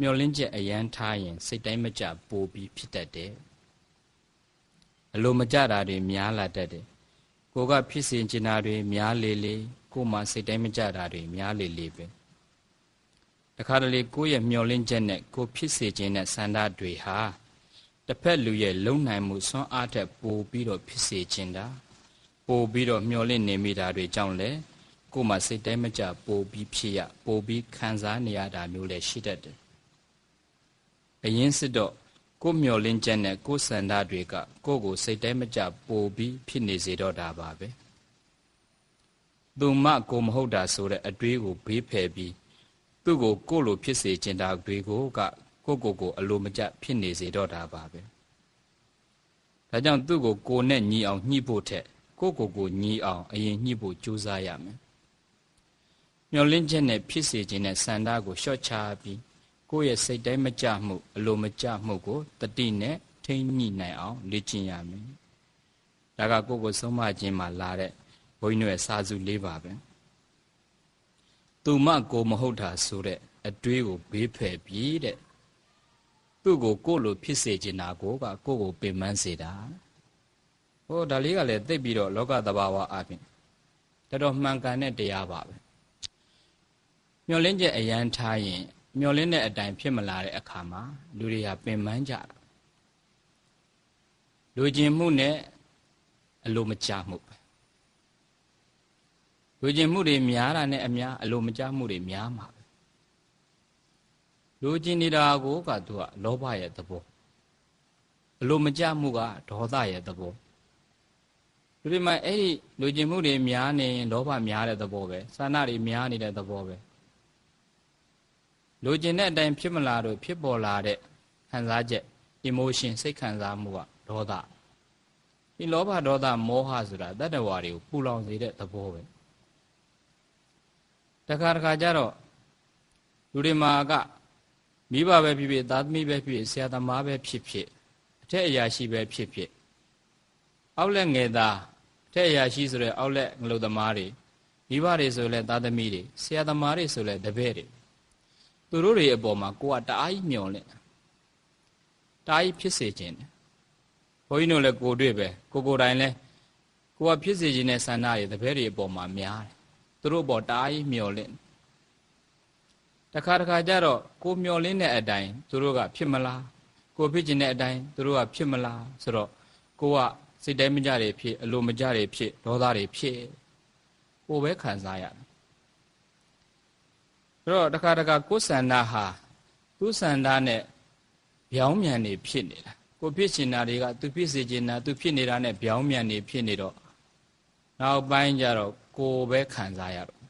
မျောလင်းချက်အရန်ထားရင် စိတ်တိုင်းမကြပိုပြီးဖြစ်တတ်တယ်အလိုမကြတာတွေများလာတတ်တယ်ကိုကဖြစ်စဉ်ကျင်တာတွေများလေလေကိုမှစိတ်တိုင်းမကြတာတွေများလေလေပဲတခါတလေကိုယ့်ရဲ့မျောလင်းချက်နဲ့ကိုဖြစ်စေခြင်းနဲ့ဆန္ဒတွေဟာတစ်ဖက်လူရဲ့လုံနိုင်မှုစွမ်းအားထက်ပိုပြီးတော့ဖြစ်စေခြင်းတာပိုပြီးတော့မျောလင့်နေမိတာတွေကြောင့်လေကိုယ်မှစိတ်တိုင်းမကြပိုပြီးဖြစ်ရပိုပြီးခံစားနေရတာမျိုးလည်းရှိတတ်တယ် အရင်စစ်တော့ကိုမျောလင်းချက်နဲ့ကိုစန္ဒတွေကကိုကိုစိတ်တိုင်းမကြပိုပြီးဖြစ်နေစေတော့တာပါပဲသူမကိုမဟုတ်တာဆိုတဲ့အတွေးကိုဘေးဖယ်ပြီးသူ့ကိုကိုလိုဖြစ်စေချင်တာတွေကိုကကိုကိုကိုအလိုမကျဖြစ်နေစေတော့တာပါပဲဒါကြောင့်သူ့ကိုကိုနဲ့ညီအောင်ညှိဖို့ထက်ကိုကိုကိုညီအောင်အရင်ညှိဖို့ကြိုးစားရမယ်မျောလင်းချက်နဲ့ဖြစ်စေခြင်းနဲ့စန္ဒကိုလျှော့ချပြီး ကိုယ့်ရဲ့စိတ်တိုင်းမကြမှုအလိုမကျမှုကိုတတိနဲ့ထိမ့်ညှိနိုင်အောင်လေ့ကျင့်ရမယ်ဒါကကိုယ့်ကိုဆုံးမခြင်းမှာလာတဲ့ဘုန်းကြီးတို့ရဲ့စာစုလေးပါပဲသူမကိုမဟုတ်တာဆိုတဲ့အတွေးကိုဘေးဖယ်ပြီးတဲ့သူ့ကိုကိုယ့်လိုဖြစ်စေချင်တာကိုကကိုယ့်ကိုပင်ပန်းစေတာဟိုဒါလေးကလည်းသိပြီးတော့လောကသဘာဝအပြင်တော်တော်မှန်ကန်တဲ့တရားပါပဲမျောလင်းချက်အရန်ထားရင် မျောလင်းတဲ့အတိုင်းဖြစ်မလာတဲ့အခါမှာလူတွေကပင်ပန်းကြတာလူကျင်မှုနဲ့အလိုမကျမှုပဲလူကျင်မှုတွေများတာနဲ့အများအလိုမကျမှုတွေများမှာပဲလူကျင်နေတာကိုကသူကလောဘရဲ့သဘောအလိုမကျမှုကဒေါသရဲ့သဘောလူတွေမှာအဲ့ဒီလူကျင်မှုတွေများနေရင်လောဘများတဲ့သဘောပဲစာနာတွေများနေတဲ့သဘောပဲ လိုချင်တဲ့အတိုင်းဖြစ်မလာတော့ဖြစ်ပေါ်လာတဲ့ခံစားချက် emotion စိတ်ခံစားမှုကဒေါသဒီလောဘဒေါသမောဟဆိုတာတတ္တဝါတွေကိုပူလောင်စေတဲ့သဘောပဲတခါတခါကျတော့လူတွေမှာကမိဘပဲဖြစ်ဖြစ်သားသမီးပဲဖြစ်ဖြစ်ဆရာသမားပဲဖြစ်ဖြစ်အထက်အရာရှိပဲဖြစ်ဖြစ်အောက်လက်ငယ်သားအထက်အရာရှိဆိုတဲ့အောက်လက်ငလုသမားတွေမိဘတွေဆိုလဲသားသမီးတွေဆရာသမားတွေဆိုလဲတပည့်တွေ သူတို့တွေအပေါ်မှာကိုကတအားကြီးမျောလင့်တအားကြီးဖြစ်စေခြင်းတယ်ဘုန်းကြီးတို့လည်းကိုတွေ့ပဲကိုကိုတိုင်လဲကိုကဖြစ်စေခြင်းတဲ့ဆန္ဒတွေတပည့်တွေအပေါ်မှာများတယ်သူတို့အပေါ်တအားကြီးမျောလင့်တခါတခါကျတော့ကိုမျောလင့်တဲ့အတိုင်းသူတို့ကဖြစ်မလားကိုဖြစ်ခြင်းတဲ့အတိုင်းသူတို့ကဖြစ်မလားဆိုတော့ကိုကစိတ်တိုင်းမကြတွေဖြစ်အလိုမကြတွေဖြစ်ဒေါသတွေဖြစ်ကိုပဲခံစားရတယ် အဲ့တော့တခါတခါကိုယ်ဆန္ဒဟာသူ့ဆန္ဒနဲ့ဗျောင်းမြန်နေဖြစ်နေတာကိုဖြစ်ချင်တာတွေကသူဖြစ်စေချင်တာသူဖြစ်နေတာနဲ့ဗျောင်းမြန်နေဖြစ်နေတော့နောက်ပိုင်းကျတော့ကိုယ်ပဲခံစားရတော့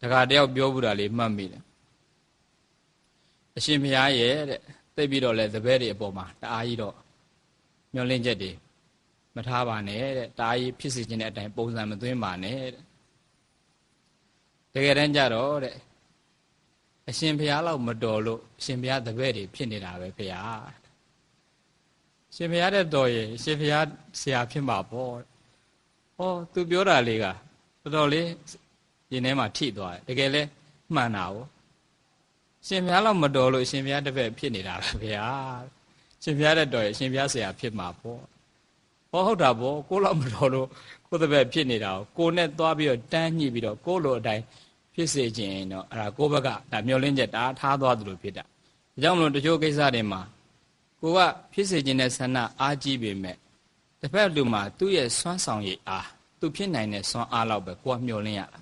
တခါတယောက်ပြောဘူးတာလေးမှတ်မိတယ်အရှင်ဘုရားရဲ့တဲ့သိပြီးတော့လဲတပည့်တွေအပေါ်မှာတအားကြီးတော့မျောလင့်ချက်တွေမထားပါနဲ့တဲ့တအားကြီးဖြစ်စေခြင်းတဲ့အတိုင်းပုံစံမသွင်းပါနဲ့တဲ့ တကယ်တမ်းကြတော့တဲ့အရှင်ဘုရားလောက်မတော်လို့အရှင်ဘုရားတပည့်တွေဖြစ်နေတာပဲဘုရားရှင်ဘုရားတဲ့တော်ရဲ့အရှင်ဘုရားဆရာဖြစ်မှာပေါ့ဟောသူပြောတာလေးကတော်တော်လေးရင်ထဲမှာထိသွားတယ်တကယ်လဲမှန်တာ哦ရှင်ဘုရားလောက်မတော်လို့ရှင်ဘုရားတပည့်ဖြစ်နေတာပဲဘုရားရှင်ဘုရားတဲ့တော်ရဲ့ရှင်ဘုရားဆရာဖြစ်မှာပေါ့ဟောဟုတ်တာပေါ့ကိုလောက်မတော်လို့ကိုတပည့်ဖြစ်နေတာကိုကိုနဲ့သွားပြီးတော့တန်းညှိပြီးတော့ကိုလိုအတိုင်း ဖြစ်စေခြင်းတော့အဲ့ဒါကိုဘက်ကဒါမျောလင်းချက်ဒါထားသွားသလိုဖြစ်တာဒါကြောင့်မလို့တချို့ကိစ္စတွေမှာကိုကဖြစ်စေခြင်းတဲ့ဆန္ဒအားကြီးပေမဲ့တစ်ဖက်လူမှာသူ့ရဲ့စွမ်းဆောင်ရည်အားသူဖြစ်နိုင်တဲ့စွမ်းအားလောက်ပဲကိုကမျောလင်းရတာ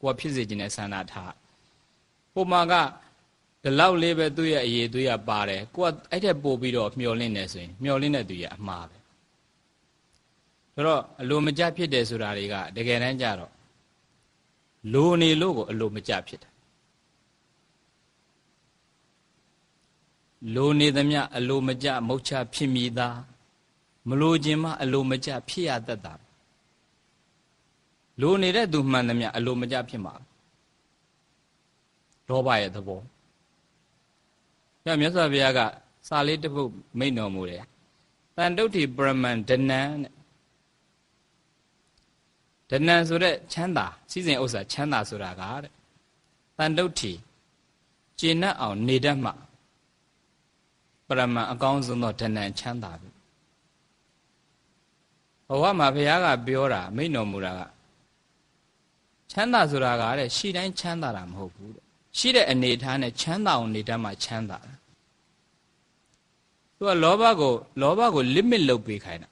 ကိုကဖြစ်စေခြင်းတဲ့ဆန္ဒထားပုံမှာကဒီလောက်လေးပဲသူ့ရဲ့အရေးသွေးရပါတယ်ကိုကအဲ့ထက်ပို့ပြီးတော့မျောလင်းနေဆိုရင်မျောလင်းတဲ့သူရဲ့အမှားပဲဆိုတော့အလိုမကျဖြစ်တယ်ဆိုတာတွေကတကယ်တမ်းကျတော့ လိုနေလို့ကိုအလိုမကျဖြစ်တယ်လိုနေသမျှအလိုမကျမုတ်ချဖြစ်မိသားမလိုခြင်းမှအလိုမကျဖြစ်ရတတ်တာလိုနေတဲ့သူမှန်သမျှအလိုမကျဖြစ်မှာလောဘရဲ့သဘောညမြတ်စွာဘုရားကစာလေးတစ်ပုဒ်မိန့်တော်မူတယ်တန်တုဋ္ဌိပရမန်ဒနံတဲ့ ဒဏံဆိုတဲ့ချမ်းသာစီစဉ်ဥစ္စာချမ်းသာဆိုတာကတဲ့တန်တုဋ္ဌိကျင့်납အောင်နေတတ်မှပရမန်အကောင်းဆုံးသောဓဏ္ဍန်ချမ်းသာပြီဘဝမှာဘုရားကပြောတာမိန့်တော်မူတာကချမ်းသာဆိုတာကတဲ့ရှိတိုင်းချမ်းသာတာမဟုတ်ဘူးတဲ့ရှိတဲ့အနေထားနဲ့ချမ်းသာအောင်နေတတ်မှချမ်းသာတာသူကလောဘကိုလောဘကို limit လုပ်ပေးခိုင်းတာ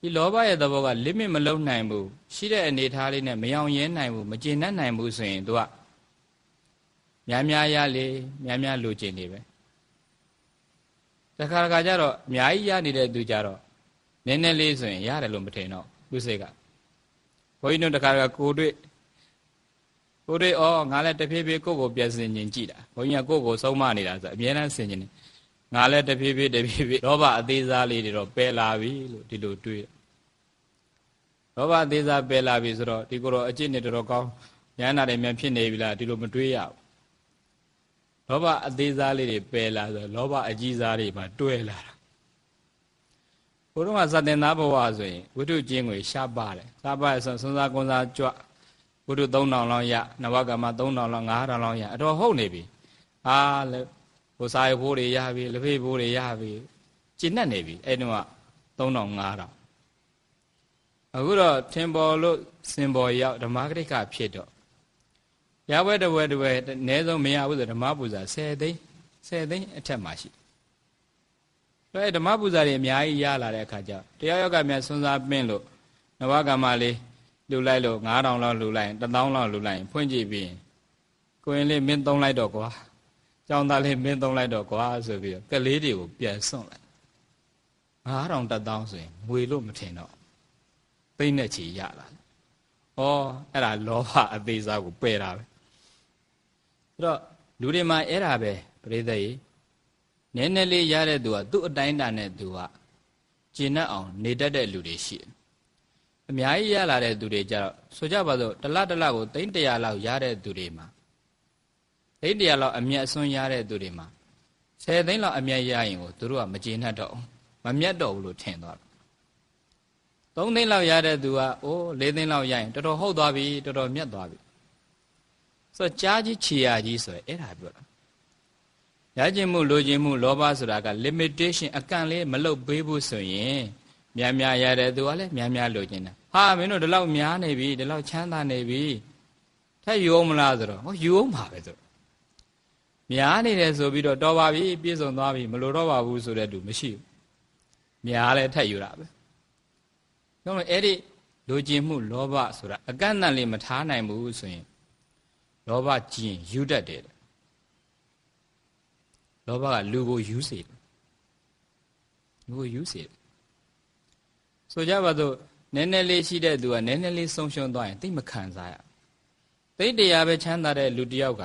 ဒီလောဘရဲ့သဘောက limit မလုပ်နိုင်ဘူးရှိတဲ့အနေထားလေးနဲ့မယောင်ရဲနိုင်ဘူးမကျေနပ်နိုင်ဘူးဆိုရင်သူကများများရလေများများလိုချင်နေပဲတခါတခါကျတော့အများကြီးရနေတဲ့သူကြတော့နည်းနည်းလေးဆိုရင်ရတယ်လို့မထင်တော့သူစိတ်ကဘုန်းကြီးတို့တခါတခါကိုတွေ့ကိုတွေ့ဩငါလည်းတဖြည်းဖြည်းကိုယ့်ကိုပြည့်စင်ခြင်းကြည့်တာဘုန်းကြီးကကိုယ့်ကိုဆုံးမနေတာဆိုအမြဲတမ်းဆင်ခြင်းနေ ငါလည်းတဖြည်းဖြည်းတဖြည်းဖြည်းလောဘအသေးစားလေးတွေတော့ပယ်လာပြီလို့ဒီလိုတွေးလောဘအသေးစားပယ်လာပြီဆိုတော့ဒီကိုတော့အကျင့်နဲ့တော်တော်ကောင်းရဟန္တာတွေမြန်ဖြစ်နေပြီလားဒီလိုမတွေးရဘူးလောဘအသေးစားလေးတွေပယ်လာဆိုလောဘအကြီးစားတွေမှတွဲလာတာဘုရားကသတ္တင်သားဘဝဆိုရင်ဝိတုကျင်းကိုရှားပါတယ်ရှားပါဆိုစွန်းစားကွန်စားကြွဝိတု3000လောက်ရနဝကမ3000လောက်5000လောက်ရအတော်ဟုတ်နေပြီအာလေ ဟိုစာရဖိုးတွေရပြီလက်ဖေးဖိုးတွေရပြီကျင့်တတ်နေပြီအဲ့တော့3000 5000အခုတော့ထင်ပေါ်လို့စင်ပေါ်ရောက်ဓမ္မဂရိကဖြစ်တော့ရပွဲတပွဲတပွဲအနည်းဆုံးမရဘူးဆိုဓမ္မပူဇာ10သိန်း10သိန်းအထက်မှာရှိဆိုအဲဓမ္မပူဇာတွေအများကြီးရလာတဲ့အခါကျတရားရောက်ကမြန်စွန်းစားပင်းလို့နဝကမလေးလူလိုက်လို့9000လောက်လူလိုက်1000လောက်လူလိုက်ဖွင့်ကြည့်ပြီးကိုရင်လေးမင်းသုံးလိုက်တော့ကွာ ကျောင်းသားလေးမင်းသုံးလိုက်တော့ကွာဆိုပြီးတော့ကလေးတွေကိုပြန်စွန့်လိုက်9000 1000ဆိုရင်ငွေလို့မထင်တော့သိမ့်တဲ့ချီရလာဩအဲ့ဒါလောဘအသေးစားကိုပယ်တာပဲအဲ့တော့လူတွေမှာအဲ့ဒါပဲပြိဿရေနည်းနည်းလေးရတဲ့သူကသူ့အတိုင်းတာနဲ့သူကကျင့်တတ်အောင်နေတတ်တဲ့လူတွေရှိတယ်အများကြီးရလာတဲ့သူတွေကြတော့ဆိုကြပါစို့တလတလကိုသိန်း100လောက်ရတဲ့သူတွေမှာ သိန်း100လောက်အမျက်အစွန်းရတဲ့သူတွေမှာ10သိန်းလောက်အမျက်ရရင်ကိုသူတို့ကမကျေနပ်တော့မမျက်တော့ဘူးလို့ထင်သွားတယ်3သိန်းလောက်ရတဲ့သူကအိုး4သိန်းလောက်ရရင်တော်တော်ဟုတ်သွားပြီတော်တော်မြတ်သွားပြီဆိုတော့ကြားကြီးခြေရကြီးဆိုရယ်အဲ့ဒါပြောတာရခြင်းမှုလိုခြင်းမှုလောဘဆိုတာက limitation အကန့်လေးမလုတ်ပေးဘူးဆိုရင်များများရတဲ့သူကလည်းများများလိုချင်တာဟာမင်းတို့ဒီလောက်များနေပြီဒီလောက်ချမ်းသာနေပြီထက်ယူအောင်မလားဆိုတော့ဟောယူအောင်ပါပဲဆို များနေတယ်ဆိုပြီးတော့တော်ပါပြီပြည့်စုံသွားပြီမလိုတော့ပါဘူးဆိုတဲ့သူမရှိဘူးများလည်းထက်ယူတာပဲကျွန်တော်အဲ့ဒီလိုချင်မှုလောဘဆိုတာအကန့်အသတ်လေးမထားနိုင်ဘူးဆိုရင်လောဘကြည့်ရင်ယူတတ်တယ်လောဘကလူကိုယူစေတယ်လူကိုယူစေတယ်ဆိုကြပါစို့နည်းနည်းလေးရှိတဲ့သူကနည်းနည်းလေးဆုံးရှုံးသွားရင်သိမခံစားရသိတရားပဲချမ်းသာတဲ့လူတယောက်က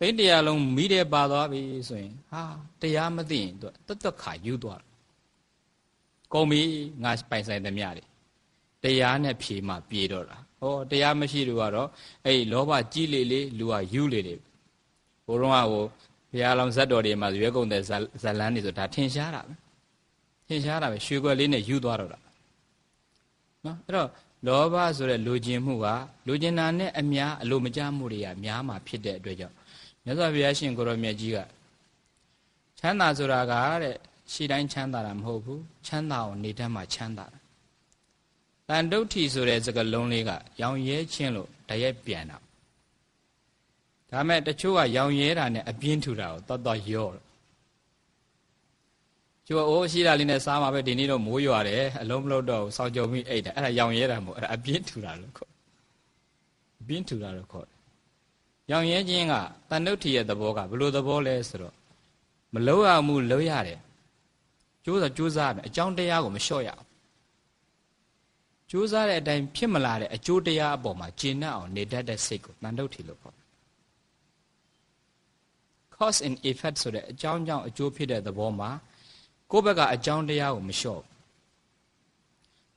သိတရားလုံးမိတယ်ပါသွားပြီဆိုရင်ဟာတရားမသိရင်သူတတ်တခါယူသွားကုန်ပြီငါပိုင်ဆိုင်သမျှတွေတရားနဲ့ဖြေမှပြေတော့တာဟောတရားမရှိလို့ကတော့အဲ့လောဘကြီးလေလေလူကယူလေလေဘိုးတော်ကဟိုဘုရားလောင်ဇတ်တော်တွေမှာရွေးကုန်တဲ့ဇလန်းတွေဆိုဒါထင်ရှားတာပဲထင်ရှားတာပဲရွှေခွက်လေးနဲ့ယူသွားတော့တာနော်အဲ့တော့လောဘဆိုတဲ့လူကျင်မှုကလူကျင်တာနဲ့အများအလိုမကျမှုတွေကများမှာဖြစ်တဲ့အတွက်ကြောင့် မြတ်စွာဘုရားရှင်ကိုရောမြတ်ကြီးကချမ်းသာဆိုတာကတဲ့ရှိတိုင်းချမ်းသာတာမဟုတ်ဘူးချမ်းသာအောင်နေတတ်မှချမ်းသာတာတန်တုဋ္ဌိဆိုတဲ့စကားလုံးလေးကရောင်ရဲချင်းလို့တရက်ပြန်တာဒါမဲ့တချို့ကရောင်ရဲတာနဲ့အပြင်းထူတာကိုတော်တော်ရော့ကျိုးအိုးရှိတာလေးနဲ့စားမှာပဲဒီနေ့တော့မိုးရွာတယ်အလုံးမလို့တော့စောက်ကြုံပြီးအိတ်တယ်အဲ့ဒါရောင်ရဲတာမဟုတ်အဲ့ဒါအပြင်းထူတာလို့ခေါ်အပြင်းထူတာလို့ခေါ်တယ် ရောင်ရဲခြင်းကတန်တုဋ္ဌိရဲ့သဘောကဘယ်လိုသဘောလဲဆိုတော့မလုံးရမှုလုံးရတယ်ကျိုးစားကျိုးစားမယ်အကြောင်းတရားကိုမလျှော့ရအောင်ကြိုးစားတဲ့အတိုင်းဖြစ်မလာတဲ့အကျိုးတရားအပေါ်မှာကျင့်တတ်အောင်နေတတ်တဲ့စိတ်ကိုတန်တုတ်ထီလို့ခေါ်တယ် cause and effect ဆိုတဲ့အကြောင်းကြောင့်အကျိုးဖြစ်တဲ့သဘောမှာကိုယ့်ဘက်ကအကြောင်းတရားကိုမလျှော့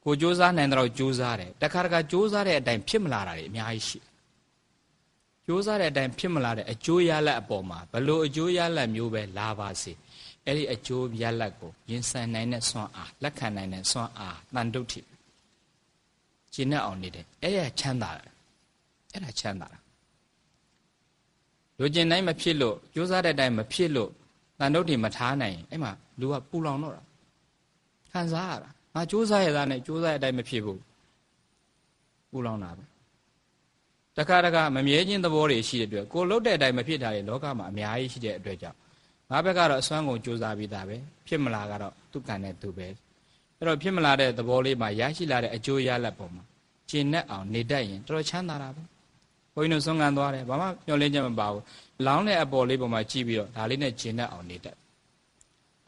ကိုကြိုးစားနိုင်တော့ကြိုးစားတယ်တခါတခါကြိုးစားတဲ့အတိုင်းဖြစ်မလာတာတွေအများကြီးရှိ ကြိုးစားတဲ့အတိုင်းဖြစ်မလာတဲ့အကျိုးရလတ်အပေါ်မှာဘလို့အကျိုးရလတ်မျိုးပဲလာပါစေအဲ့ဒီအကျိုးရလတ်ကိုရင်ဆိုင်နိုင်တဲ့စွမ်းအားလက်ခံနိုင်တဲ့စွမ်းအားတန်တုတ်ထီကျင့်နဲ့အောင်နေတယ်အဲ့ဒါချမ်းသာတယ်အဲ့ဒါချမ်းသာတာလိုချင်တိုင်းမဖြစ်လို့ကြိုးစားတဲ့အတိုင်းမဖြစ်လို့တန်တုတ်တွေမထားနိုင်အဲ့မှာလူကပူလောင်တော့တာခံစားရတာငါကြိုးစားရတာနဲ့ကြိုးစားတဲ့အတိုင်းမဖြစ်ဘူးပူလောင်တာပဲ တခါတခါမမြဲခြင်းသဘောတွေရှိတဲ့အတွက်ကိုလှုပ်တဲ့အတိုင်းမဖြစ်တာတွေလောကမှာအများကြီးရှိတဲ့အတွက်ကြောင့်ငါဘက်ကတော့အစွမ်းကုန်ကြိုးစားပြီးသားပဲဖြစ်မလားကတော့သူကံနဲ့သူပဲအဲ့တော့ဖြစ်မလာတဲ့သဘောလေးမှာရရှိလာတဲ့အကျိုးရလဒ်ပုံမှာကျင့်နဲ့အောင်နေတတ်ရင်တော်တော်ချမ်းသာတာပဲဘုန်းကြီးတို့ဆုံးခံသွားတယ်ဘာမှမျောလင်းချက်မပါဘူးလောင်းတဲ့အပေါ်လေးပေါ်မှာကြည့်ပြီးတော့ဒါလေးနဲ့ကျင့်နဲ့အောင်နေတတ်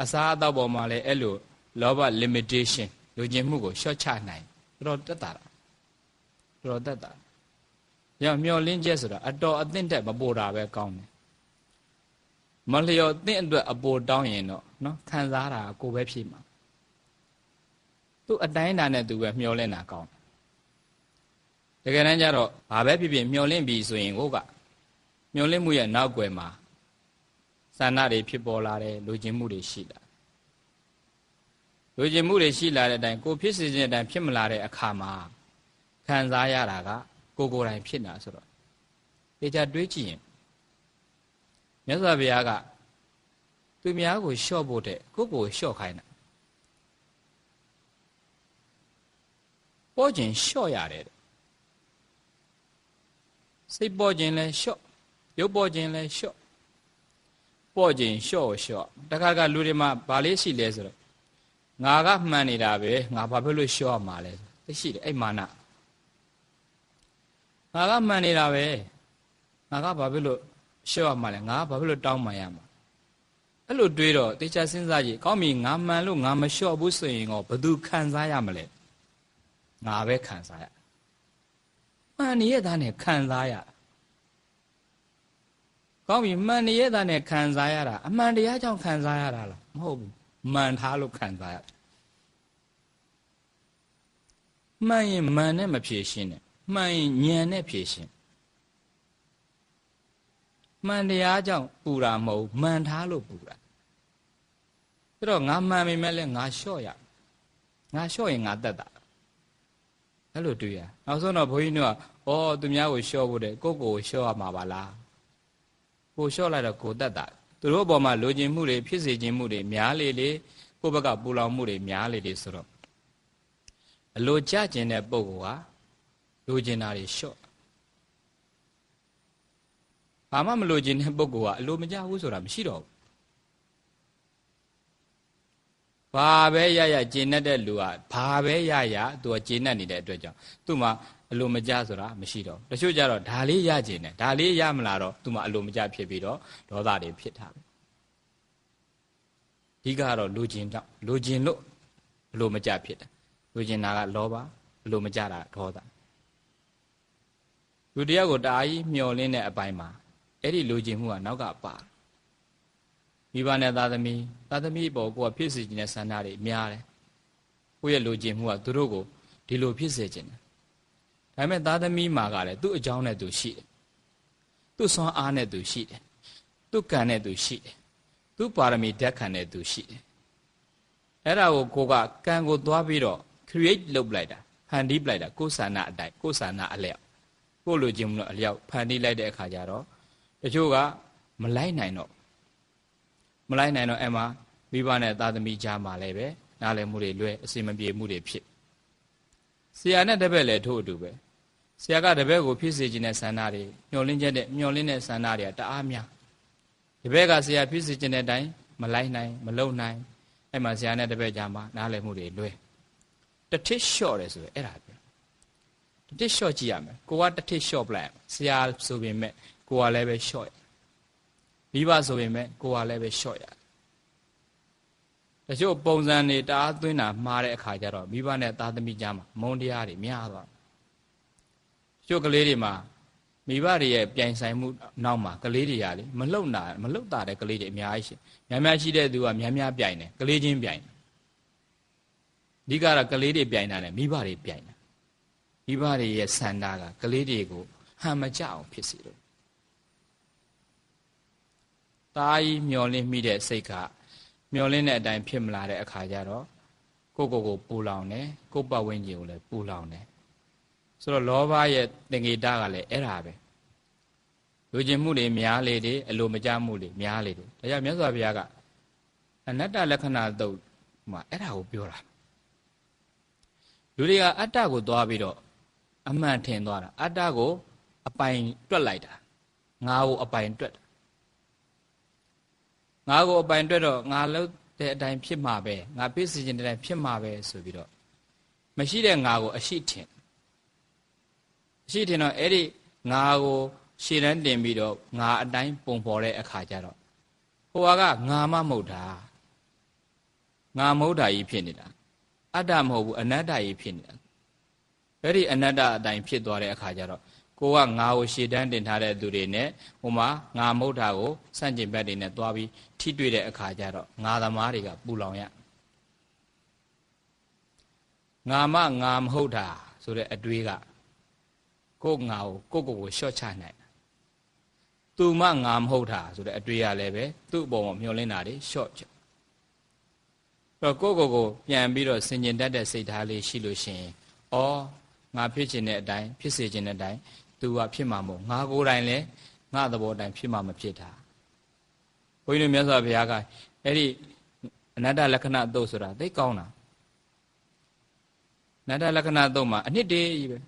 အစားအသောက်ပေါ်မှာလည်းအဲ့လိုလောဘ limitation လူကျင်မှုကိုရှော့ချနိုင်တော်တော်တက်တာတော်တော်တက်တာ ရမျောလင်းချက်ဆိုတာအတော်အသင့်တက်မပေါ်တာပဲကောင်းတယ်မလျော်သင့်အတွက်အပေါ်တောင်းရင်တော့နော်ခံစားတာကိုပဲဖြစ်မှာသူ့အတိုင်းတာနဲ့သူပဲမျောလင့်တာကောင်းတကယ်တမ်းကျတော့ဘာပဲဖြစ်ဖြစ်မျောလင့်ပြီဆိုရင်ကိုကမျောလင့်မှုရဲ့နောက်ွယ်မှာဆန္ဒတွေဖြစ်ပေါ်လာတယ်လူကျင်မှုတွေရှိလာလူကျင်မှုတွေရှိလာတဲ့အတိုင်းကိုဖြစ်စေခြင်းအတိုင်းဖြစ်မလာတဲ့အခါမှာခံစားရတာက ကိုကိုယ်တိုင်ဖြစ်နေတာဆိုတော့တေချာတွေးကြည့်ရင်မြတ်စွာဘုရားကသူများကိုလျှော့ဖို့တဲ့ကိုကိုလျှော့ခိုင်းတာပေါ်ခြင်းလျှော့ရတယ်စိတ်ပေါ်ခြင်းလဲလျှော့ရုပ်ပေါ်ခြင်းလဲလျှော့ပေါ်ခြင်းလျှော့လျှော့တခါကလူတွေမှာဗာလေးရှိလဲဆိုတော့ငါကမှန်နေတာပဲငါဘာဖြစ်လို့လျှော့မှာလဲသိရှိတယ်အဲ့မာန ငါကမှန်နေတာပဲငါကဘာဖြစ်လို့လျှော့မှာလဲငါကဘာဖြစ်လို့တောင်းမှန်ရမှာအဲ့လိုတွေးတော့တေချာစဉ်းစားကြည့်ကောင်းပြီငါမှန်လို့ငါမလျှော့ဘူးဆိုရင်တော့ဘသူခံစားရမလဲငါပဲခံစားရမှန်နေရတာနဲ့ခံစားရကောင်းပြီမှန်နေရတာနဲ့ခံစားရတာအမှန်တရားကြောင့်ခံစားရတာလားမဟုတ်ဘူးမှန်ထားလို့ခံစားရမှန်ရင်မှန်နဲ့မဖြေရှင်းနဲ့ မှန်ရင်ဉာဏ်နဲ့ဖြေရှင်းမှန်တရားကြောင့်ပူတာမဟုတ်မှန်ထားလို့ပူတာအဲ့တော့ငါမှန်မိမဲ့လဲငါလျှော့ရငါလျှော့ရင်ငါတက်တာအဲ့လိုတွေ့ရနောက်ဆုံးတော့ဘုန်းကြီးတို့ကဩသူများကိုလျှော့ဖို့တဲ့ကိုယ့်ကိုယ်ကိုလျှော့ရမှာပါလားကိုလျှော့လိုက်တော့ကိုတက်တာသူတို့အပေါ်မှာလိုချင်မှုတွေဖြစ်စေခြင်းမှုတွေများလေလေကိုယ့်ဘက်ကပူလောင်မှုတွေများလေလေဆိုတော့အလိုကြကျင်တဲ့ပုံက လိုချင်တာတွေလျှော့ဘာမှမလိုချင်တဲ့ပုံကအလိုမကြဘူးဆိုတာမရှိတော့ဘူးဘာပဲရရကျင်တတ်တဲ့လူကဘာပဲရရသူကကျင်တတ်နေတဲ့အတွက်ကြောင့်သူ့မှာအလိုမကျဆိုတာမရှိတော့တချို့ကြတော့ဒါလေးရကျင်တယ်ဒါလေးရမလာတော့သူ့မှာအလိုမကျဖြစ်ပြီးတော့ဒေါသတွေဖြစ်တာပဲဒီကတော့လိုချင်တော့လိုချင်လို့အလိုမကျဖြစ်တယ်လိုချင်တာကလောဘအလိုမကျတာဒေါသ လူတယောက်ကိုတအားကြီးမျောလင်းတဲ့အပိုင်းမှာအဲ့ဒီလိုချင်မှုကနောက်ကပါမိဘနဲ့သားသမီးသားသမီးပေါ်ကိုကဖြစ်စေခြင်းနဲ့ဆန္ဒတွေများတယ်ကိုယ့်ရဲ့လိုချင်မှုကသူတို့ကိုဒီလိုဖြစ်စေခြင်းတယ်ဒါပေမဲ့သားသမီးမှာကလည်းသူ့အကြောင်းနဲ့သူရှိတယ်သူ့ဆွမ်းအားနဲ့သူရှိတယ်သူ့ကံနဲ့သူရှိတယ်သူ့ပါရမီဓာတ်ခံနဲ့သူရှိတယ်အဲ့ဒါကိုကိုကကံကိုသွားပြီးတော့ create လုပ်လိုက်တာဖန်တီးလိုက်တာကိုယ်ဆန္ဒအတိုင်းကိုယ်ဆန္ဒအလျောက် ကိုယ်လိုချင်မှုလို့အလျောက်ဖန်တီးလိုက်တဲ့အခါကျတော့တချို့ကမလိုက်နိုင်တော့မလိုက်နိုင်တော့အမှမိဘနဲ့သားသမီးကြားမှာလည်းပဲနားလည်မှုတွေလွဲအစီမပြေမှုတွေဖြစ်ဆရာနဲ့တပည့်လည်းထို့အတူပဲဆရာကတပည့်ကိုဖြစ်စေခြင်းတဲ့ဆန္ဒတွေမျောလင်းချက်တဲ့မျောလင်းတဲ့ဆန္ဒတွေကတအားများတပည့်ကဆရာဖြစ်စေခြင်းတဲ့အတိုင်းမလိုက်နိုင်မလုံနိုင်အဲ့မှာဆရာနဲ့တပည့်ကြားမှာနားလည်မှုတွေလွဲတထစ်လျှော့တယ်ဆိုရယ်အဲ့ဒါ ပြောတထစ်လျှော့ကြည့်ရမယ်ကိုကတထစ်လျှော့ပလိုက်ဆရာဆိုပေမဲ့ကိုကလည်းပဲလျှော့ရမိဘဆိုပေမဲ့ကိုကလည်းပဲလျှော့ရတချို့ပုံစံတွေတအားသွင်းတာမှားတဲ့အခါကျတော့မိဘနဲ့သားသမီးကြားမှာမုန်းတရားတွေများသွားချို့ကလေးတွေမှာမိဘတွေရဲ့ပြိုင်ဆိုင်မှုနောက်မှာကလေးတွေကလေမလှုပ်နာမလှုပ်တာတဲ့ကလေးတွေအများကြီးရှိများများရှိတဲ့သူကများများပြိုင်တယ်ကလေးချင်းပြိုင်တယ်အဓိကတော့ကလေးတွေပြိုင်တာနဲ့မိဘတွေပြိုင်တာ မိဘတွေရဲ့ဆန္ဒကကလေးတွေကိုဟန်မကြအောင်ဖြစ်စေလို့တားကြီးမျောလင်းမိတဲ့စိတ်ကမျောလင်းတဲ့အတိုင်းဖြစ်မလာတဲ့အခါကျတော့ကိုကိုကိုပူလောင်တယ်ကိုပတ်ဝန်းကျင်ကိုလည်းပူလောင်တယ်ဆိုတော့လောဘရဲ့သင်္ကေတကလည်းအဲ့ဒါပဲလူလူကျင်မှုတွေများလေတယ်အလိုမကျမှုတွေများလေတယ်ဒါကြောင့်မြတ်စွာဘုရားကအနတ္တလက္ခဏာတုတ်မှာအဲ့ဒါကိုပြောတာလူတွေကအတ္တကိုသွားပြီးတော့ အမှန်ထင်သွားတာအတ္တကိုအပိုင်တွက်လိုက်တာငါကိုအပိုင်တွက်တာငါကိုအပိုင်တွက်တော့ငါလို့တဲ့အတိုင်းဖြစ်မှာပဲငါပြည့်စည်ခြင်းတဲ့အတိုင်းဖြစ်မှာပဲဆိုပြီးတော့မရှိတဲ့ငါကိုအရှိထင်အရှိထင်တော့အဲ့ဒီငါကိုရှည်တန်းတင်ပြီးတော့ငါအတိုင်းပုံဖော်တဲ့အခါကျတော့ဟိုကငါမမဟုတ်တာငါမဟုတ်တာကြီးဖြစ်နေတာအတ္တမဟုတ်ဘူးအနတ္တကြီးဖြစ်နေတာ အဲ့ဒီအနတ္တအတိုင်းဖြစ်သွားတဲ့အခါကျတော့ကိုကငါကိုရှည်တန်းတင်ထားတဲ့သူတွေနဲ့ဟိုမှာငါမဟုတ်တာကိုစန့်ကျင်ဘက်တွေနဲ့သွားပြီးထိတွေ့တဲ့အခါကျတော့ငါသမားတွေကပူလောင်ရငါမငါမဟုတ်တာဆိုတဲ့အတွေးကကိုငါကိုကိုကိုကိုရှော့ချနိုင်သူမငါမဟုတ်တာဆိုတဲ့အတွေးရလည်းပဲသူ့အပေါ်မှာမျောလင်းတာတွေရှော့ချတော့ကိုကိုကိုပြန်ပြီးတော့ဆင်ကျင်တတ်တဲ့စိတ်ထားလေးရှိလို့ရှိရင်ဩ ငါဖြစ်ခြင်းတဲ့အတိုင်းဖြစ်စေခြင်းတဲ့အတိုင်းသူကဖြစ်မှာမဟုတ်ငါကိုယ်တိုင်လည်းငါသဘောတိုင်းဖြစ်မှာမဖြစ်တာဘုန်းကြီးတို့မြတ်စွာဘုရားကအဲ့ဒီအနတ္တလက္ခဏာအတုတ်ဆိုတာသိကောင်းတာအနတ္တလက္ခဏာအတုတ်မှာအနှစ်တည်းကြီးပဲ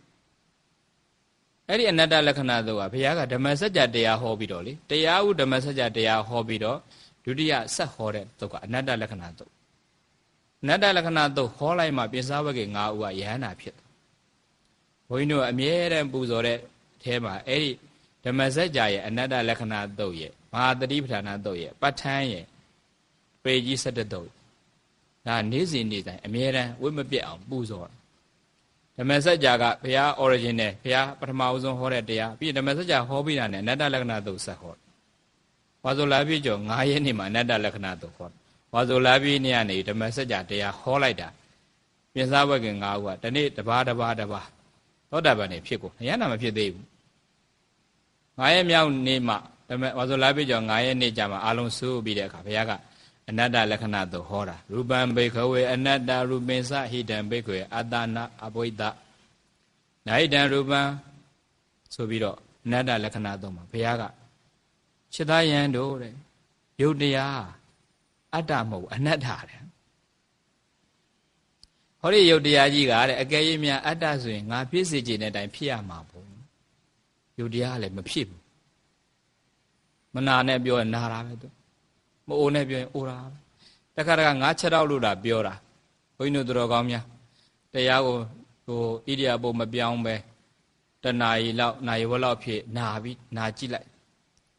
အဲ့ဒီအနတ္တလက္ခဏာသုတ်ကဘုရားကဓမ္မစကြာတရားဟောပြီးတော့လေတရားဥဓမ္မစကြာတရားဟောပြီးတော့ဒုတိယဆက်ဟောတဲ့သုတ်ကအနတ္တလက္ခဏာသုတ်အနတ္တလက္ခဏာသုတ်ဟောလိုက်မှပိဿဝဂ္ဂေ၅ဦးကယဟန္တာဖြစ် ဘုန်းကြီးတို့အမြဲတမ်းပူဇော်တဲ့အဲမှာအဲ့ဒီဓမ္မစကြာရဲ့အနတ္တလက္ခဏာသုတ်ရဲ့မဟာတတိပဋ္ဌာနာသုတ်ရဲ့ပဋ္ဌာန်းရဲ့ပေကြီး၁၁သုတ်ဒါနေ့စဉ်နေ့တိုင်းအမြဲတမ်းဝိမပြတ်အောင်ပူဇော်ဓမ္မစကြာကဘုရား origin နဲ့ဘုရားပထမဦးဆုံးဟောတဲ့တရားပြီးဓမ္မစကြာဟောပြီးတာနဲ့အနတ္တလက္ခဏာသုတ်ဆက်ဟောဝါဇောလာပြည့်ကျော်9ရက်နေ့မှာအနတ္တလက္ခဏာသုတ်ဟောဝါဇောလာပြည့်နေ့ကနေဓမ္မစကြာတရားဟောလိုက်တာပြင်စားဘက်က9ဦးကဒီနေ့တပါးတပါးတပါး သောတာပန်နေဖြစ်ကိုရဟန္တာမဖြစ်သေးဘူး9ရက်မြောက်နေ့မှဓမ္မဝါဇောလာပြည့်ကျော်9ရက်နေ့ကြာမှာအာလုံးစုပြီးတဲ့အခါဘုရားကအနတ္တလက္ခဏာသို့ဟောတာရူပံဘိခဝေအနတ္တရူပင်္စဟိတံဘိခဝေအတ္တနာအဘိဒနာဟိတံရူပံဆိုပြီးတော့အနတ္တလက္ခဏာသို့မှာဘုရားကခြေသားယံတို့တဲ့ယုတ်တရားအတ္တမဟုတ်အနတ္တတဲ့ ဟောဒီယုတ်တရားကြီးကတဲ့အကယ်၍များအတ္တဆိုရင်ငါဖြစ်စေခြင်းတဲ့အတိုင်းဖြစ်ရမှာပေါ့ယုတ်တရားကလည်းမဖြစ်ဘူးမနာနဲ့ပြောရင်နာတာပဲသူမအိုနဲ့ပြောရင်အိုတာတခါတခါငါချက်တော့လို့တာပြောတာဘုန်းကြီးတို့တော်ကောင်းများတရားကိုဟိုဣရိယာပုမပြောင်းပဲတနာရီလောက်နာရီဝက်လောက်ဖြစ်နာပြီးနာကြည့်လိုက်ဣ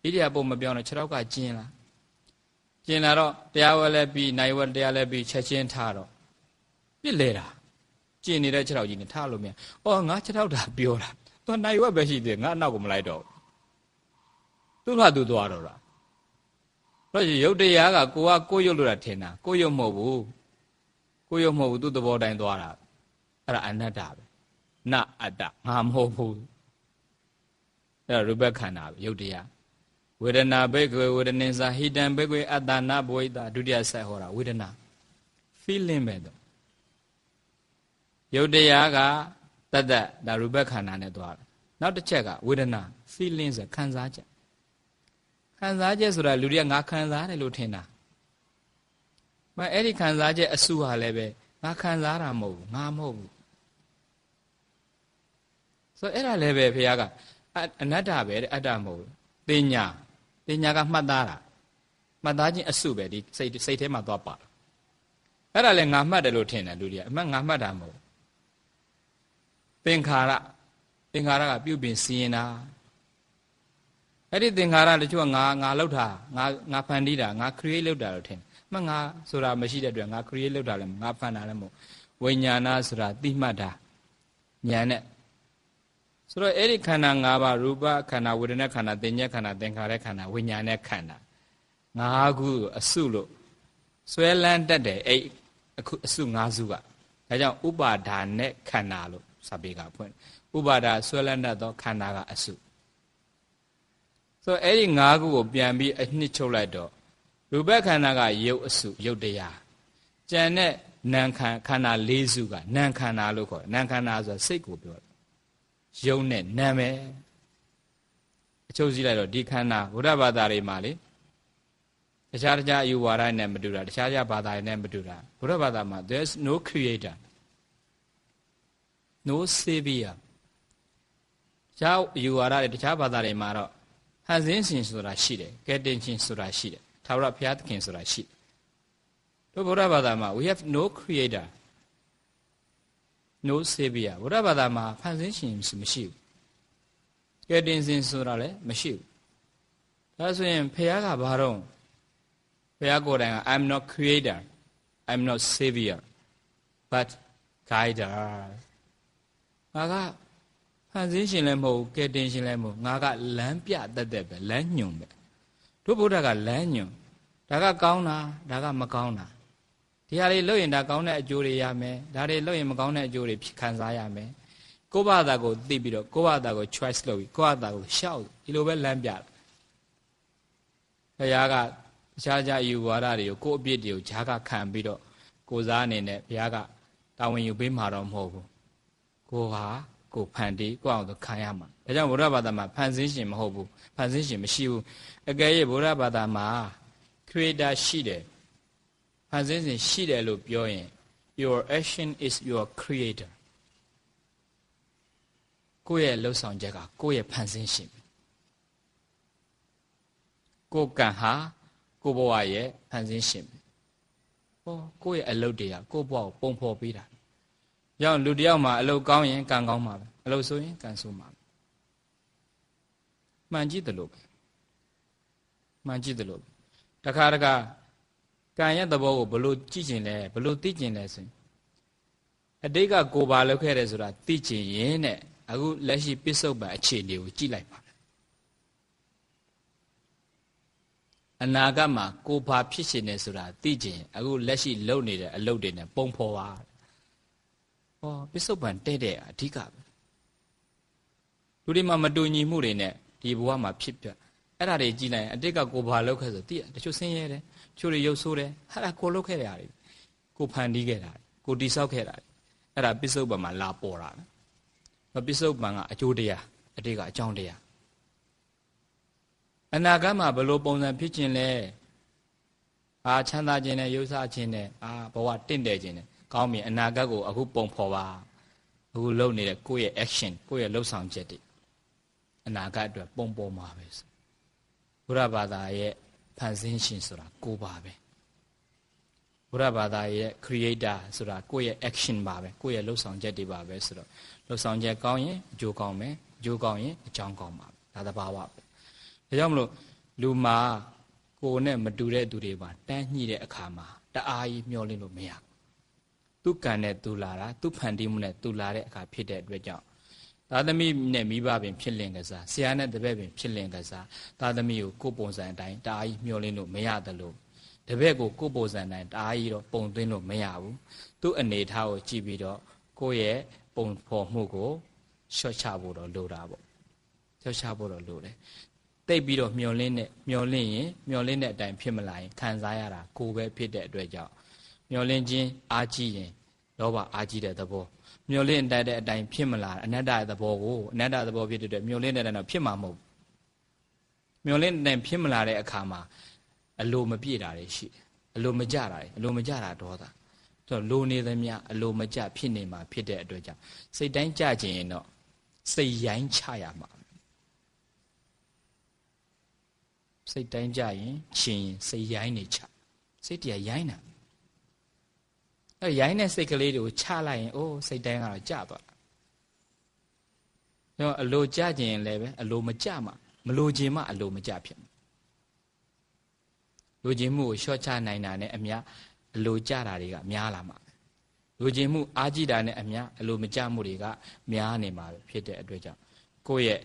ရိယာပုမပြောင်းတော့ခြေထောက်ကကျင်းလာကျင်းလာတော့တရားဝက်လည်းပြီးနာရီဝက်တရားလည်းပြီးချက်ချင်းထားတော့ ပြစ်လေတာကျင်းနေတဲ့ခြေထောက်ကြီးနဲ့ထားလို့မရ။အော်ငါခြေထောက်တာပြောတာ။သူနိုင်ဝက်ပဲရှိသေးငါအနောက်ကိုမလိုက်တော့ဘူး။သူ့ဟာသူသွားတော့တာတော့ရုပ်တရားကကိုကကိုရုပ်လို့တာထင်တာကိုရုပ်မဟုတ်ဘူးကိုရုပ်မဟုတ်ဘူးသူ့သဘောတိုင်းသွားတာအဲ့ဒါအနတ္တပဲနအတ္တငါမဟုတ်ဘူးအဲ့ဒါရူပခန္ဓာပဲရုပ်တရားဝေဒနာဘိကွေဝေဒနိသာဟိတံဘိကွေအတ္တနာဘဝိတဒုတိယဆက်ဟောတာဝေဒနာ feeling ပဲတော့ ရုပ်တရားကတတ္တဒါရူပခန္ဓာနဲ့သွားတယ်နောက်တစ်ချက်ကဝေဒနာ feeling ဆိုခံစားချက်ခံစားချက်ဆိုတာလူတွေကငါခံစားတယ်လို့ထင်တာမအဲ့ဒီခံစားချက်အဆူဟာလည်းပဲငါခံစားတာမဟုတ်ဘူးငါမဟုတ်ဘူးဆိုအဲ့ဒါလည်းပဲဘုရားကအနတ္တပဲတဲ့အတ္တမဟုတ်ဘူးတင်ညာတင်ညာကမှတ်သားတာမှတ်သားခြင်းအဆူပဲဒီစိတ်စိတ်ထဲမှာသွားပါအဲ့ဒါလည်းငါမှတ်တယ်လို့ထင်တယ်လူတွေကအမှတ်ငါမှတ်တာမဟုတ် သင်္ခါရသင်္ခါရကပြုပြင်စီရင်တာအဲ့ဒီသင်္ခါရတချို့ကငါငါလောက်တာငါငါဖန်တီးတာငါ create လုပ်တာလို့ထင်မှငါဆိုတာမရှိတဲ့အတွက်ငါ create လုပ်တာလည်းငါဖန်တာလည်းမဟုတ်ဝိညာဏဆိုတာသိမှတ်တာညာနဲ့ဆိုတော့အဲ့ဒီခန္ဓာ၅ပါးရူပခန္ဓာဝေဒနာခန္ဓာသင်ညက်ခန္ဓာသင်္ခါရခန္ဓာဝိညာဉ်နဲ့ခန္ဓာ၅ခုအစုလို့ဆွဲလန်းတတ်တယ်အဲ့အခုအစု၅စုကဒါကြောင့်ဥပါဒါနဲ့ခန္ဓာလို့ စာပေကဖွင့်ဥပါဒါဆွဲလန်းတတ်သောခန္ဓာကအစုဆိုအဲ့ဒီ၅ခုကိုပြန်ပြီးအနှစ်ချုပ်လိုက်တော့ရူပခန္ဓာကရုပ်အစုရုပ်တရားကြံတဲ့နာမ်ခန္ခန္ဓာ၄စုကနာမ်ခန္ဓာလို့ခေါ်တယ်နာမ်ခန္ဓာဆိုတာစိတ်ကိုပြောတယ်ရုပ်နဲ့နာမ်ပဲအချုပ်စီးလိုက်တော့ဒီခန္ဓာဘုရားဘာသာတွေမှာလေတခြားတခြားအယူဝါဒနဲ့မတူတာတခြားတခြားဘာသာတွေနဲ့မတူတာဘုရားဘာသာမှာ there's no creator no savior တခြားအယူဝါဒတွေတခြားဘာသာတွေမှာတော့ဟန်စင်းရှင်ဆိုတာရှိတယ်ကဲတင်ရှင်ဆိုတာရှိတယ်သာဝရဘုရားသခင်ဆိုတာရှိတယ်တို့ဘုရားဘာသာမှာ we have no creator no savior ဘုရားဘာသာမှာဖန်ဆင်းရှင်မရှိဘူးကဲတင်ရှင်ဆိုတာလည်းမရှိဘူးဒါဆိုရင်ဘုရားကဘာတော့ဘုရားကိုယ်တိုင်က I'm not creator I'm not savior but guider ငါကဖန်ဆင်းရှင်လည်းမဟုတ်ကဲတင်ရှင်လည်းမဟုတ်ငါကလမ်းပြတတ်တဲ့ပဲလမ်းညွန်ပဲတို့ဘုရားကလမ်းညွန်ဒါကကောင်းတာဒါကမကောင်းတာဒီဟာတွေလုပ်ရင်ဒါကောင်းတဲ့အကျိုးတွေရမယ်ဒါတွေလုပ်ရင်မကောင်းတဲ့အကျိုးတွေခံစားရမယ်ကိုယ့်ဘာသာကိုသိပြီးတော့ကိုယ့်ဘာသာကို choice လုပ်ပြီးကိုယ့်ဘာသာကိုရှောက်ဒီလိုပဲလမ်းပြတယ်ဘုရားကတခြားခြားယူဝါဒတွေကိုကိုယ့်အပြစ်တွေကိုဈာကခံပြီးတော့ကိုစားအနေနဲ့ဘုရားကတာဝန်ယူပေးမှာတော့မဟုတ်ဘူး ကိုဟာကိုဖန်တီးကိုအောင်တော့ခံရမှာဒါကြောင့်ဗုဒ္ဓဘာသာမှာဖန်ဆင်းရှင်မဟုတ်ဘူးဖန်ဆင်းရှင်မရှိဘူးအကယ်၍ဗုဒ္ဓဘာသာမှာ creator ရှိတယ်ဖန်ဆင်းရှင်ရှိတယ်လို့ပြောရင် your action is your creator ကိုယ့်ရဲ့လှုပ်ဆောင်ချက်ကကိုယ့်ရဲ့ဖန်ဆင်းရှင်ကိုယ်ကံဟာကိုဘဝရဲ့ဖန်ဆင်းရှင်ဟောကိုယ့်ရဲ့အလုပ်တွေကကိုယ့်ဘဝကိုပုံဖော်ပေးတာ ကြောင့်လူတယောက်မှာအလုပ်ကောင်းရင်ကံကောင်းမှာပဲအလုပ်ဆိုရင်ကံဆိုမှာပဲမှန်ကြည့်တယ်လို့ပဲမှန်ကြည့်တယ်လို့တခါတခါကံရဲ့သဘောကိုဘလို့ကြည့်ကျင်လဲဘလို့သိကျင်လဲဆိုရင်အတိတ်ကကိုပါလောက်ခဲ့တယ်ဆိုတာသိကျင်ရင်တဲ့အခုလက်ရှိပြစ္ဆုတ်ပံအခြေအနေကိုကြည့်လိုက်ပါအနာဂတ်မှာကိုဘာဖြစ်ရှင်နေဆိုတာသိကျင်အခုလက်ရှိလုပ်နေတဲ့အလုပ်တွေနဲ့ပုံဖော်ပါ ဟောပစ္စုပန်တဲ့တဲ့အဓိကပဲလူတွေမှာမတူညီမှုတွေနဲ့ဒီဘဝမှာဖြစ်ပြအဲ့ဒါတွေကြည်လိုက်ရင်အတိတ်ကကိုဘာလုပ်ခဲ့ဆိုသိရတချို့ဆင်းရဲတယ်ချို့တွေရုပ်ဆိုးတယ်ဟာဒါကိုလုပ်ခဲ့တဲ့ဟာတွေကိုဖန်တီးခဲ့တာကိုတိဆောက်ခဲ့တာအဲ့ဒါပစ္စုပန်မှာလာပေါ်တာပဲပစ္စုပန်ကအကျိုးတရားအတိတ်ကအကြောင်းတရားအနာဂတ်မှာဘယ်လိုပုံစံဖြစ်ခြင်းလဲအာချမ်းသာခြင်းနဲ့ရုပ်ဆခြင်းနဲ့အာဘဝတင့်တယ်ခြင်းနဲ့ ကောင်းပြီအနာဂတ်ကိုအခုပုံဖော်ပါအခုလုပ်နေတဲ့ကိုယ့်ရဲ့ action ကိုယ့်ရဲ့လှုပ်ဆောင်ချက်တွေအနာဂတ်အတွက်ပုံပေါ်မှာပဲဘုရားဘာသာရဲ့ဖန်ဆင်းရှင်ဆိုတာကိုပါပဲဘုရားဘာသာရဲ့ creator ဆိုတာကိုယ့်ရဲ့ action ပါပဲကိုယ့်ရဲ့လှုပ်ဆောင်ချက်တွေပါပဲဆိုတော့လှုပ်ဆောင်ချက်ကောင်းရင်အကျိုးကောင်းမယ်အကျိုးကောင်းရင်အကြောင်းကောင်းပါပဲဒါသဘာဝပဲဒါကြောင့်မလို့လူမှာကိုယ်နဲ့မတူတဲ့သူတွေပါတန်းညှိတဲ့အခါမှာတအားကြီးမျောလင့်လို့မရ သူကံနဲ့သူလာတာသူဖန်တီးမှုနဲ့သူလာတဲ့အခါဖြစ်တဲ့အတွက်ကြောင့်သာသမီနဲ့မိဘပင်ဖြစ်လင်ကစားဆရာနဲ့တပည့်ပင်ဖြစ်လင်ကစားသာသမီကိုကိုယ်ပုံစံအတိုင်းတအားကြီးမျောလင်းလို့မရတယ်လို့တပည့်ကိုကိုယ်ပုံစံတိုင်းတအားကြီးတော့ပုံသွင်းလို့မရဘူးသူ့အနေထားကိုကြည့်ပြီးတော့ကိုယ့်ရဲ့ပုံဖော်မှုကိုရှော့ချဖို့တော့လိုတာပေါ့ရှော့ချဖို့တော့လိုတယ်တိတ်ပြီးတော့မျောလင်းနဲ့မျောလင်းရင်မျောလင်းတဲ့အတိုင်းဖြစ်မလာရင်ခံစားရတာကိုယ်ပဲဖြစ်တဲ့အတွက်ကြောင့်မျောလင်းခြင်းအားကြီးရင် လောဘအားကြီးတဲ့သဘောမျောလင့်တတ်တဲ့အတိုင်းဖြစ်မလာအနတ္တသဘောကိုအနတ္တသဘောဖြစ်တဲ့အတွက်မျောလင့်တဲ့တော့ဖြစ်မှာမဟုတ်မျောလင့်တဲ့ဖြစ်မလာတဲ့အခါမှာအလိုမပြည့်တာတွေရှိတယ်အလိုမကြတာတွေအလိုမကြတာဒေါသဆိုတော့လိုနေသမျှအလိုမကြဖြစ်နေမှာဖြစ်တဲ့အတွက်ကြောင့်စိတ်တိုင်းကြခြင်းရင်တော့စိတ်ရိုင်းချရမှာစိတ်တိုင်းကြရင်ရှင်စိတ်ရိုင်းနေချစိတ်တရားရိုင်းတာ အဲရိုင်းတဲ့စိတ်ကလေးတွေကိုချလိုက်ရင်အိုးစိတ်တိုင်းကတော့ကြသွားတယ်။အလိုကြခြင်းလည်းပဲအလိုမကြမှမလိုခြင်းမှအလိုမကြဖြစ်မှာ။လိုခြင်းမှုကိုလျှော့ချနိုင်တာနဲ့အများအလိုကြတာတွေကများလာမှာ။လိုခြင်းမှုအားကြီးတာနဲ့အများအလိုမကြမှုတွေကများနေမှာဖြစ်တဲ့အတွက်ကြောင့်ကိုယ့်ရဲ့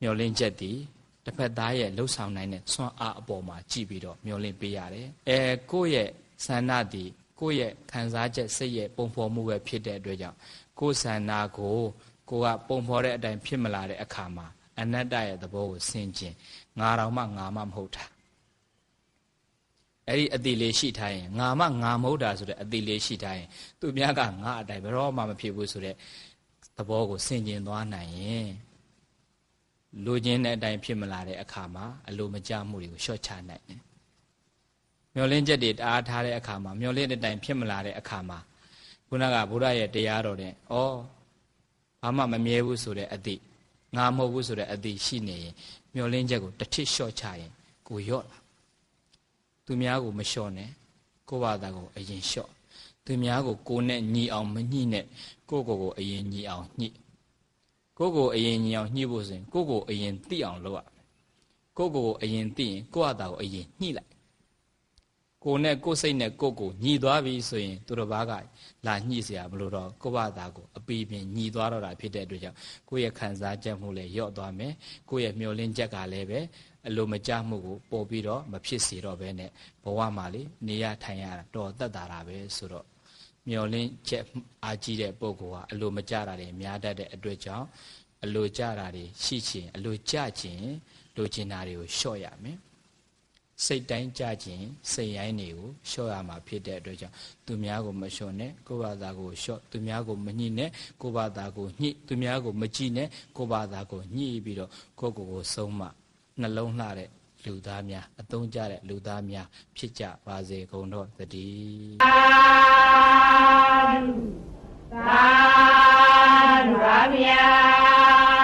မျောလင့်ချက်တည်တစ်ဖက်သားရဲ့လှုပ်ဆောင်နိုင်တဲ့ဆွမ်းအားအပေါ်မှာကြည့်ပြီးတော့မျောလင့်ပေးရတယ်။အဲကိုယ့်ရဲ့ဆန္ဒတည် ကိုယ့်ရဲ့ခံစားချက်စိတ်ရဲ့ပုံဖော်မှုပဲဖြစ်တဲ့အတွက်ကြောင့်ကိုယ်ဆန္ဒကိုကိုကပုံဖော်တဲ့အတိုင်းဖြစ်မလာတဲ့အခါမှာအနတ္တရဲ့သဘောကိုဆင်ခြင်ငါတော်မှငါမှမဟုတ်တာအဲ့ဒီအတိလေးရှိထားရင်ငါမှငါမဟုတ်တာဆိုတဲ့အတိလေးရှိထားရင်သူများကငါအတိုင်းဘယ်တော့မှမဖြစ်ဘူးဆိုတဲ့သဘောကိုဆင်ခြင်သွားနိုင်ရင်လိုချင်တဲ့အတိုင်းဖြစ်မလာတဲ့အခါမှာအလိုမကျမှုတွေကိုလျှော့ချနိုင်တယ် မျောလင်းချက်တွေတအားထားတဲ့အခါမှာမျောလင်းတဲ့အတိုင်းဖြစ်မလာတဲ့အခါမှာခုနကဘုရားရဲ့တရားတော်တဲ့ဩဘာမှမမြဲဘူးဆိုတဲ့အသည့်ငါမဟုတ်ဘူးဆိုတဲ့အသည့်ရှိနေရင်မျောလင်းချက်ကိုတစ်ထစ်လျှော့ချရင်ကိုရော့လာသူများကိုမလျှော့နဲ့ကိုယ့်ဘာသာကိုအရင်လျှော့သူများကိုကိုယ်နဲ့ညီအောင်မညှိနဲ့ကိုယ့်ကိုယ်ကိုအရင်ညီအောင်ညှိကိုယ့်ကိုယ်အရင်ညီအောင်ညှိဖို့ဆိုရင်ကိုယ့်ကိုယ်အရင်သိအောင်လုပ်ရမယ်ကိုယ့်ကိုယ်ကိုအရင်သိရင်ကိုယ့်ဟာတာကိုအရင်ညှိလိုက် ကိုယ်နဲ့ကိုယ်စိတ်နဲ့ကိုယ့်ကိုညီသွားပြီဆိုရင်သူတစ်ပါးကလာညှိเสียမလို့တော့ကိုယ့်ဘာသာကိုအပီးပင်ညီသွားတော့တာဖြစ်တဲ့အတွက်ကြောင့်ကိုယ့်ရဲ့ခံစားချက်မှုလည်းယော့သွားမယ်ကိုယ့်ရဲ့မျောလင်းချက်ကလည်းပဲအလိုမကျမှုကိုပေါ်ပြီးတော့မဖြစ်စေတော့ဘဲနဲ့ဘဝမှာလေနေရထိုင်ရတာတော်သက်တာတာပဲဆိုတော့မျောလင်းချက်အားကြီးတဲ့ပုဂ္ဂိုလ်ဟာအလိုမကျတာတွေများတတ်တဲ့အတွက်ကြောင့်အလိုကျတာတွေရှိခြင်းအလိုကျခြင်းလိုချင်တာတွေကိုလျှော့ရမယ် စိတ်တိုင်းကြခြင်းစိတ်ရိုင်းတွေကိုလျှော့ရမှာဖြစ်တဲ့အတွက်ကြောင့်သူများကိုမလျှော့နဲ့ကိုယ့်ဘာသာကိုလျှော့သူများကိုမညှိနဲ့ကိုယ့်ဘာသာကိုညှိသူများကိုမကြည့်နဲ့ကိုယ့်ဘာသာကိုညှိပြီးတော့ကိုယ့်ကိုယ်ကိုဆုံးမနှလုံးလှတဲ့လူသားများအသုံးကျတဲ့လူသားများဖြစ်ကြပါစေကုန်တော့သတည်းသာဓုသာဓုပါဗျာ